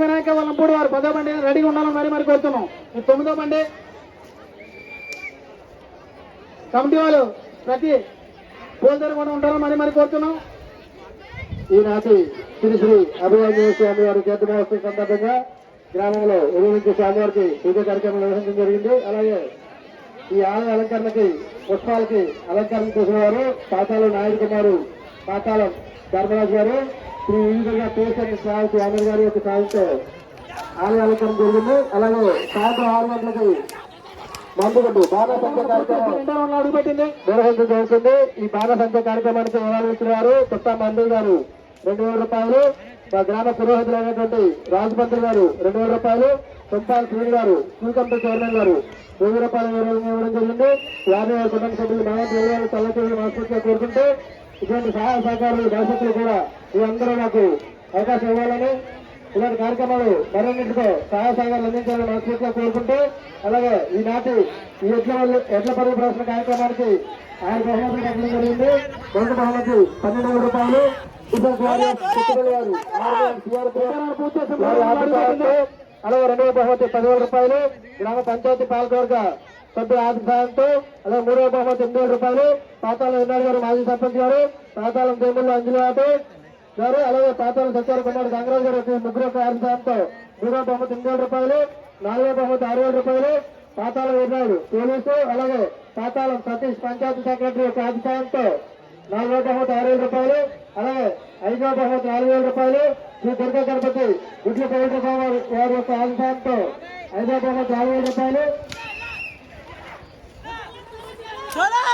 వినాయక వల్లంపూడి వారు పదో బండి రెడీగా ఉండాలని మరి మరి కోరుతున్నాం. ఈ తొమ్మిదో బండి కమిటీ వాళ్ళు ప్రతి పోల్దారు కూడా ఉండాలని మరి మరి కోరుతున్నాం. ఈనాటి శ్రీ శ్రీ అభివాన్య స్వామి వారి చేతి మహోత్సవం సందర్భంగా గ్రామంలో ఉదయించే స్వామివారికి పూజ కార్యక్రమం నిర్వహించడం జరిగింది. అలాగే ఈ ఆలయ అలంకరణకి పుష్పాలకి అలంకరణ చేసిన వారు పాతాలు నాయుడు కుమారు పాతాళం ధర్మరాజు గారు. శ్రీ వివిధంగా పేషెంట్ స్వామి స్వామి గారి యొక్క సాయంతో ఆలయ అలంకరణ జరిగింది. అలాగే సాయంత్రం ఆరు గంటలకి మందుగడ్డు సంఖ్య కార్యక్రమం అడుగుపెట్టింది. నిర్వహించడం జరుగుతుంది. ఈ బాణసంఖ్య కార్యక్రమానికి వివరాలు వారు కొత్త మంది గారు రెండు వేల రూపాయలు. మా గ్రామ పురోహితులైనటువంటి రాజమంత్రి గారు రెండు వేల రూపాయలు. సొంపాల శ్రీని గారు స్కూల్ కమిటీ చైర్మన్ గారు వెయ్యి రూపాయలు ఇవ్వడం జరిగింది. యాభై కుటుంబ సభ్యులు మహమ్మద్ వేలు తల్లతీరు మనస్ఫూర్తిగా కోరుకుంటూ ఇటువంటి సహాయ సహకారాలు భవిష్యత్తులో కూడా మీరందరూ నాకు అవకాశం ఇవ్వాలని ఇలాంటి కార్యక్రమాలు మరిన్నింటితో సహాయ సహకారాలు అందించాలని మనస్ఫూర్తిగా కోరుకుంటూ అలాగే ఈనాటి ఈ ఎడ్ల ఎడ్ల పరుగు ప్రశ్న కార్యక్రమానికి ఆయన బహుమతులు కట్టడం జరిగింది. రెండు బహుమతి పన్నెండు వేల రూపాయలు. అలాగే రెండవ బహుమతి పదివేల రూపాయలు. గ్రామ పంచాయతీ పాలకవర్గ సభ్యుల ఆర్థిక సహాయంతో అలాగే మూడవ బహుమతి ఎనిమిది వేల రూపాయలు. పాతాల ఎన్నాడు గారు మాజీ సర్పంచ్ గారు పాతాళం దేవుళ్ళు అంజలి గారు అలాగే పాతాళం సత్యాల కుమార్ గంగరాజు గారు ముగ్గురు యొక్క మూడవ బహుమతి ఎనిమిది వేల రూపాయలు నాలుగవ బహుమతి ఆరు వేల రూపాయలు పాతాళం ఎన్నాడు పోలీసు అలాగే పాతాళం సతీష్ పంచాయతీ సెక్రటరీ యొక్క ఆర్థిక నాలుగో బహుమతి ఆరు వేల రూపాయలు అలాగే ఐదో బహుమతి నాలుగు వేల రూపాయలు శ్రీ దుర్గా గణపతి గుడ్ల పవిత్ర వారి యొక్క ఆదాయంతో ఐదో బహుమతి నాలుగు వేల రూపాయలు চলো